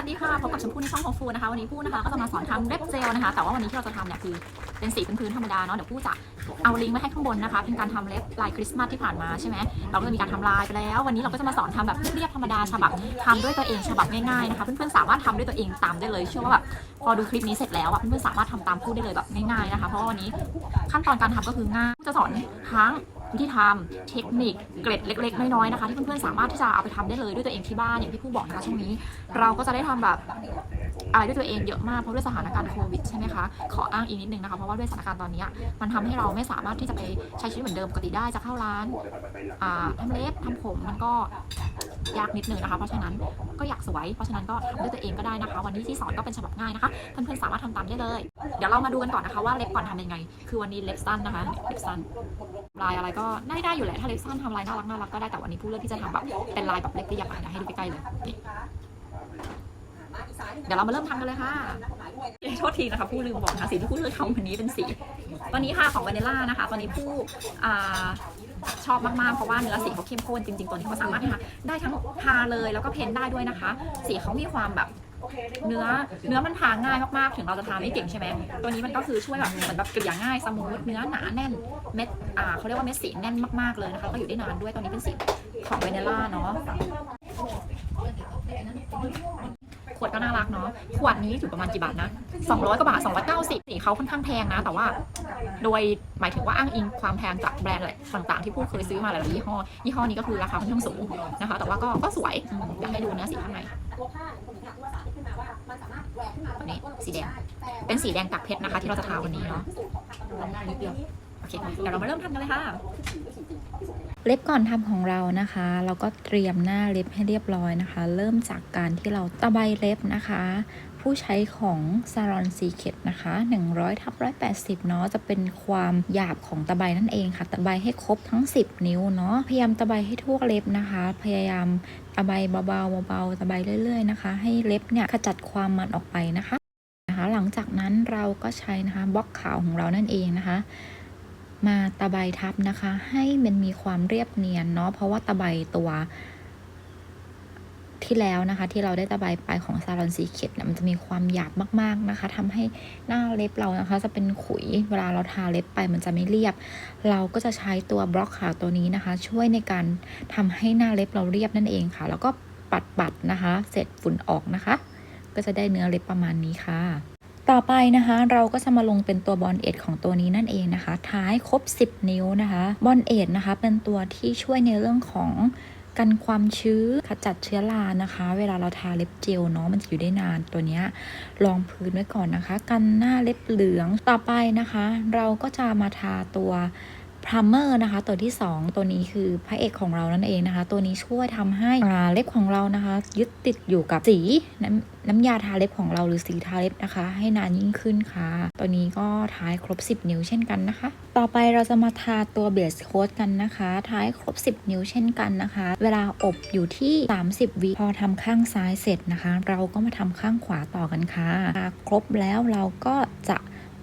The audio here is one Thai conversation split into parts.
วัสดีค่ะพบกับชมพู่ในช่องของฟูนะคะวันนี้ผู้นะคะก็จะมาสอนทำเล็บเจลนะคะ แต่ว่าวันนี้ที่เราจะทำเนี่ยคือเป็นสีพื้นๆธรรมดาเนาะเดี๋ยวผู้จะเอาลิงก์ไว้ให้ข้างบนนะคะเป็นการทำเล็บลายคริสต์มาสที่ผ่านมาใช่ไหมเราก็จะมีการทำลายไปแล้ว วันนี้เราก็จะมาสอนทำแบบเรียบธรรมดาฉบับทำด้วยตัวเองฉบับง่ายๆนะคะเพื่อนๆสามารถทำด้วยตัวเองตามได้เลยเชื่อว่าแบบพอดูคลิปนี้เสร็จแล้วอะเพื่อนๆสามารถทำตามผู้ได้เลยแบบง่ายๆนะคะ เพราะว่าวันนี้ขั้นตอนการทำก็คือง่ายจะสอนทั้ง วิธีทำเทคนิคเกร็ดเล็ก ๆ น้อยๆนะคะ ที่เพื่อนๆสามารถที่จะเอาไปทำได้เลยด้วยตัวเองที่บ้านอย่างที่ผู้บอกนะคะช่วงนี้ เราก็จะได้ทำแบบอะไรด้วยตัวเองเยอะมากเพราะด้วยสถานการณ์โควิดใช่ไหมคะขออ้างอีกนิดนึงนะคะเพราะว่าด้วยสถานการณ์ตอนนี้มันทำให้เราไม่สามารถที่จะไปใช้ชีวิตเหมือนเดิมปกติได้จะเข้าร้านทำเล็บทำผมมันก็ ยากนิดนึงนะคะ เพราะฉะนั้นก็อยากสวย เพราะฉะนั้นก็ทำด้วยตัวเองก็ได้นะคะ วันนี้ที่สอนก็เป็นฉบับง่ายนะคะเพื่อนๆสามารถทำตามได้เลย เดี๋ยวเรามาดูกันก่อนนะคะว่าเล็บก่อนทำยังไง คือวันนี้เล็บสั้นนะคะเล็บสั้นลายอะไรก็ได้ได้อยู่แหละถ้าเล็บสั้นทำลายน่ารักน่ารักก็ได้แต่วันนี้ผู้เลือกที่จะทำแบบเป็นลายแบบเล็กเรียบๆอะเดี๋ยวให้ดูใกล้ๆเลยเดี๋ยวเรามาเริ่มทำกันเลยค่ะโทษทีนะคะผู้ลืมบอกนะสีที่ผู้เลือกทำวันนี้เป็นสีตัวนี้ค่ะของวานิลล่านะคะตัวนี้ผู้อ่า ชอบมากๆ เพราะว่าเนื้อสีเขาเข้มข้นจริงๆ ตัวนี้เขาสามารถทาได้ทั้งทาเลยแล้วก็เพ้นได้ด้วยนะคะ สีเขามีความแบบเนื้อเนื้อมันทาง่ายมากๆ ถึงเราจะทาไม่เก่งใช่ไหม ตัวนี้มันก็คือช่วยแบบเหมือนแบบเกลี่ยง่ายสมูทเนื้อหนาแน่นเม็ดอ่าเขาเรียกว่าเม็ดสีแน่นมากๆเลยนะคะก็อยู่ได้นานด้วยตัวนี้เป็นสีของเวเนล่าเนาะ วดก็น่ารักเนาะ ขวดนี้อยู่ประมาณกี่บาทนะ 200กว่าบาท 290สีเขาค่อนข้างแพงนะ แต่ว่า โดยหมายถึงว่าอ้างอิงความแพงจากแบรนด์อะไรต่างๆ ที่ผู้เคยซื้อมาหลายยี่ห้อ ยี่ห้อนี้ก็คือราคาค่อนข้างสูงนะคะ แต่ว่าก็ก็สวยอืมอยากให้ดูเนื้อสีข้างในตัวนี้สีแดง เป็นสีแดงตักเพชรนะคะ ที่เราจะทาวันนี้เนาะโอเคเดี๋ยวเรามาเริ่มทำกันเลยค่ะ เล็บก่อนทำของเรานะคะ เราก็เตรียมหน้าเล็บให้เรียบร้อยนะคะ เริ่มจากการที่เราตะไบเล็บนะคะ ผู้ใช้ของ Salon Secret นะคะ100ทับ180 เนาะจะเป็นความหยาบของตะไบนั่นเองค่ะ ตะไบให้ครบทั้ง 10 นิ้วเนาะพยายามตะไบให้ทั่วเล็บนะคะ พยายามตะไบเบาๆเบาๆตะไบเรื่อยๆนะคะ ให้เล็บเนี่ยขจัดความมันออกไปนะคะนะคะหลังจากนั้นเราก็ใช้นะคะบล็อกขาวของเรานั่นเองนะคะ มาตะไบทับนะคะ ให้มันมีความเรียบเนียนเนาะเพราะว่าตะไบตัว ที่แล้วนะคะ ที่เราได้ตะไบไปของซาลอนซีเคดเนี่ยมันจะมีความหยาบมากๆนะคะทำให้หน้าเล็บเรานะคะ จะเป็นขุยเวลาเราทาเล็บไปมันจะไม่เรียบ เราก็จะใช้ตัวบล็อกขาวตัวนี้นะคะ ช่วยในการทำให้หน้าเล็บเราเรียบนั่นเองค่ะ แล้วก็ปัดๆนะคะ เสร็จฝุ่นออกนะคะ ก็จะได้เนื้อเล็บประมาณนี้ค่ะ ต่อไปนะคะเราก็จะมาลงเป็นตัวบอลเอ็ดของตัวนี้นั่นเองนะคะ ท้ายครบ 10 นิ้วนะคะบอลเอ็ดนะคะเป็นตัวที่ช่วยในเรื่องของกันความชื้นขจัดเชื้อรานะคะ เวลาเราทาเล็บเจลเนาะมันจะอยู่ได้นานตัวนี้รองพื้นไว้ก่อนนะคะ กันหน้าเล็บเหลืองต่อไปนะคะ เราก็จะมาทาตัว พร i มเมอร์นะคะ ตัวที่ 2 ตัวนี้คือพระเอกของเรานั่นเองนะคะ ตัวนี้ช่วยทำให้าเล็บของเรานะคะ ยึดติดอยู่กับสีน้ำน้ำยาทาเล็บของเราหรือสีทาเล็บนะคะ ให้นานยิ่งขึ้นค่ะ ตัวนี้ก็ท้ายครบ 10 นิ้วเช่นกันนะคะ ต่อไปเราจะมาทาตัวเบสโค้ดกันนะคะท้ายครบ 10 นิ้วเช่นกันนะคะ เวลาอบอยู่ที่ 30วิพอทำข้างซ้ายเสร็จนะคะ เราก็มาทำข้างขวาต่อกันค่ะทาครบแล้วเราก็จะ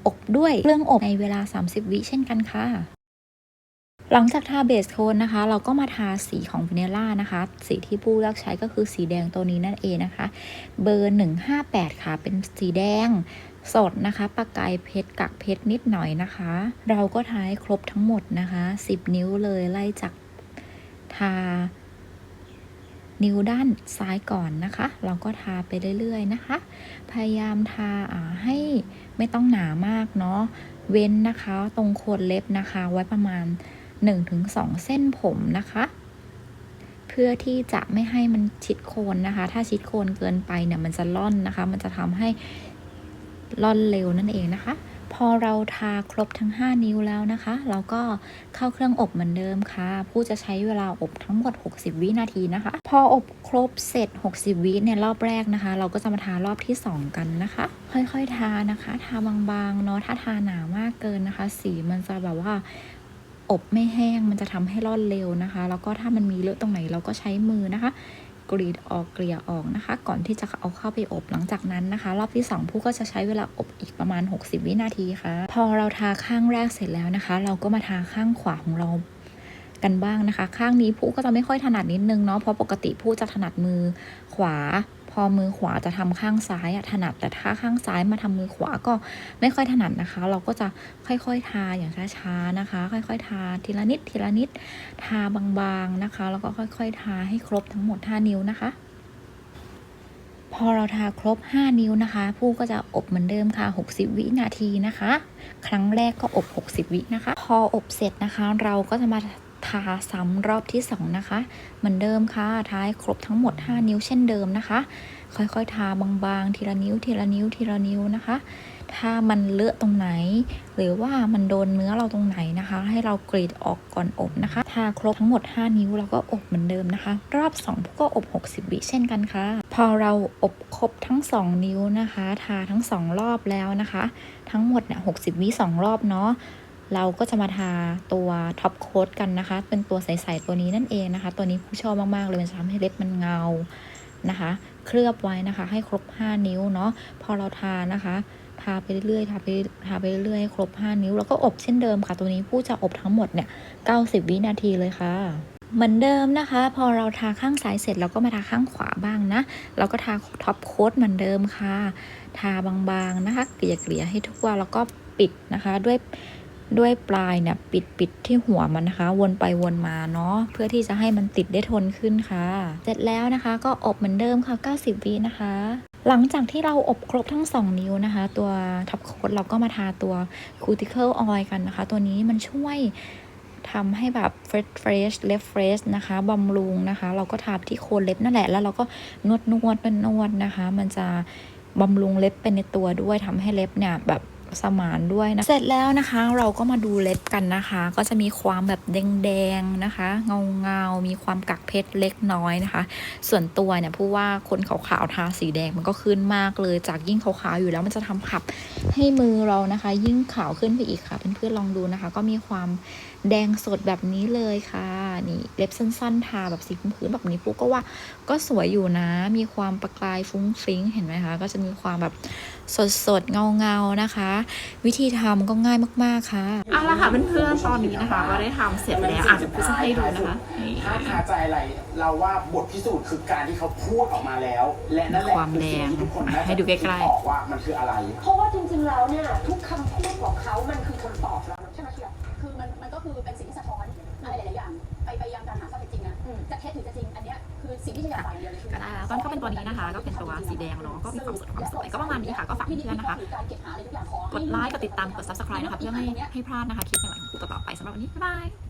อบด้วยเครื่องอบในเวลา 30 วิเช่นกันค่ะ หลังจากทาเบสโทนนะคะ เราก็มาทาสีของว a น i ล่านะคะ สีที่ปู้เลือกใช้ก็คือสีแดงตัวนี้นั่นเองนะคะ เบอร์ 158 ค่ะ เป็นสีแดงสดนะคะปากกายเพชรกักเพชรนิดหน่อยนะคะ เราก็ทาให้ครบทั้งหมดนะคะ 10 นิ้วเลยไล่จากทา นิ้วด้านซ้ายก่อนนะคะ เราก็ทาไปเรื่อยๆนะคะ พยายามทาาให้ไม่ต้องหนามากเนาะเว้นนะคะ ตรงโคนเล็บนะคะไว้ประมาณ 1-2 เส้นผมนะคะ เพื่อที่จะไม่ให้มันชิดโคนนะคะ ถ้าชิดโคนเกินไปเนี่ยมันจะล่อนนะคะ มันจะทำให้ล่อนเร็วนั่นเองนะคะ พอเราทาครบทั้ง 5 นิ้วแล้วนะคะ เราก็เข้าเครื่องอบเหมือนเดิมค่ะ ผู้จะใช้เวลาอบทั้งหมด 60 วินาทีนะคะ พออบครบเสร็จ 60 วิเนี่ยรอบแรกนะคะ เราก็จะมาทารอบที่ 2 กันนะคะ ค่อยๆทานะคะ ทาบางๆเนาะถ้าทาหนามากเกินนะคะ สีมันจะแบบว่า อบไม่แห้งมันจะทำให้ร่อนเร็วนะคะ แล้วก็ถ้ามันมีเลอะตรงไหนเราก็ใช้มือนะคะ กรีดออกเกลี่ยออกนะคะ ก่อนที่จะเอาเข้าไปอบหลังจากนั้นนะคะ รอบที่ 2 ผู้ก็จะใช้เวลาอบอีกประมาณ 60 วินาทีค่ะ พอเราทาข้างแรกเสร็จแล้วนะคะ เราก็มาทาข้างขวาของเรากันบ้างนะคะ ข้างนี้ผู้ก็จะไม่ค่อยถนัดนิดนึงเนาะเพราะปกติผู้จะถนัดมือขวา ออมือขวาจะทำข้างซ้ายอะถนัด แต่ถ้าข้างซ้ายมาทำมือขวาก็ไม่ค่อยถนัดนะคะ เราก็จะค่อยๆทาอย่างช้าๆนะคะ ค่อยๆ ทาทีละนิดทีละนิดทาบางๆนะคะ แล้วก็ค่อยๆ ทาให้ครบทั้งหมด5นิ้วนะคะพอเราทาครบ 5 นิ้วนะคะ ผู้ก็จะอบเหมือนเดิมค่ะ 60 วินาทีนะคะ ครั้งแรกก็อบ 60 วินะคะ พออบเสร็จนะคะ เราก็จะมา ทาซ้ำรอบที่ 2 นะคะ เหมือนเดิมค่ะทาให้ครบทั้งหมด 5 นิ้วเช่นเดิมนะคะ ค่อยๆ ทาบางๆ ทีละนิ้ว ทีละนิ้ว ทีละนิ้วนะคะ ถ้ามันเลอะตรงไหน หรือว่ามันโดนเนื้อเราตรงไหนนะคะ ให้เรากรีดออกก่อนอบนะคะ ทาครบทั้งหมด 5 นิ้วแล้วก็อบเหมือนเดิมนะคะ รอบ2พวกก็อบ 60 วิเช่นกันค่ะ พอเราอบครบทั้ง 2 นิ้วนะคะ ทาทั้ง 2 รอบแล้วนะคะ ทั้งหมดเนี่ย60วิ2รอบเนาะ เราก็จะมาทาตัวท็อปโค้ดกันนะคะ เป็นตัวใสๆตัวนี้นั่นเองนะคะ ตัวนี้ผู้ชอบมาก ๆ เลยมันจะทำให้เล็บมันเงานะคะ เคลือบไว้นะคะ ให้ครบ 5 นิ้วเนาะพอเราทานะคะทาไปเรื่อยๆทาไปทาไปเรื่อยๆให้ครบ 5 นิ้ว แล้วก็อบเช่นเดิมค่ะ ตัวนี้ผู้จะอบทั้งหมดเนี่ย90 วินาทีเลยค่ะเหมือนเดิมนะคะ พอเราทาข้างซ้ายเสร็จเราก็มาทาข้างขวาบ้างนะเราก็ทาท็อปโค้ดเหมือนเดิมค่ะ ทาบางๆนะคะ เกลี่ยๆให้ทุกวันแล้วก็ปิดนะคะ ด้วย ด้วยปลายเนี่ยปิดปิดที่หัวมันนะคะ วนไปวนมาเนาะเพื่อที่จะให้มันติดได้ทนขึ้นค่ะ เสร็จแล้วนะคะ ก็อบเหมือนเดิมค่ะ 90วินะคะ หลังจากที่เราอบครบทั้ง 2 นิ้วนะคะ ตัวท็อปโค้ดเราก็มาทาตัว cuticle oil กันนะคะ ตัวนี้มันช่วยทำให้แบบเฟรชเฟรชเล็บเฟรชนะคะบำรุงนะคะ เราก็ทาที่โคนเล็บนั่นแหละ แล้วเราก็นวดนวดนวดนวดนะคะ มันจะบำรุงเล็บเป็นในตัวด้วยทำให้เล็บเนี่ยแบบ สมานด้วยนะ เสร็จแล้วนะคะเราก็มาดูเล็บกันนะคะ ก็จะมีความแบบแดงๆนะคะ เงาเงาๆมีความกักเพชรเล็กน้อยนะคะ ส่วนตัวเนี่ยผู้ว่าคนขาวๆทาสีแดงมันก็ขึ้นมากเลยจากยิ่งขาวๆอยู่แล้วมันจะทำขับให้มือเรานะคะ ยิ่งขาวขึ้นไปอีกค่ะเพื่อนๆลองดูนะคะ ก็มีความแดงสดแบบนี้เลยค่ะ นี่เล็บสั้นๆ ทาแบบสีพื้นๆแบบนี้ปุ๊กก็ว่าก็สวยอยู่นะ มีความประกายฟุ้งฟริ้งเห็นไหมคะ ก็จะมีความแบบสดๆ เงาๆ นะคะ วิธีทำก็ง่ายมากๆค่ะ เอาละค่ะเพื่อนๆ ตอนนี้นะคะก็ได้ทำเสร็จแล้วอะเดี๋ยวกูจะให้ดูนะคะนี่ถ้าคาใจอะไรเราว่าบทพิสูจน์คือการที่เขาพูดออกมาแล้ว และนั่นแหละความคือแดสิ่งที่ทุกคนน่าจะให้ดูใกล้ๆคิออกว่ามันคืออะไร เพราะว่าจริงๆ แล้วเนี่ยทุกคำพูดของเขามันคือคำตอบเราใช่ไหมเชียร์คือมันมันก็คือเป็นสิ่งที่สะท้อน จจริงอะอืมจะเท็จหรือจะจริงอันเนี้ยคือสิ่งที่ฉันอยากฟังอย่างเดียวเลยคือก็ได้แล้วตอนก็เป็นตัวนี้นะคะ ก็เป็นตัวสีแดงเนาะก็มีความสดความสวยก็ประมาณนี้ค่ะก็ฝากเพื่อนๆนะคะหรือการเก็บหาอะไรทุกอย่างขอให้กดไลค์กดติดตามกด subscribe นะคะเพื่อไม่ให้พลาดนะคะคลิปใหม่ๆของครูต่อๆไปสำหรับวันนี้บ๊ายบาย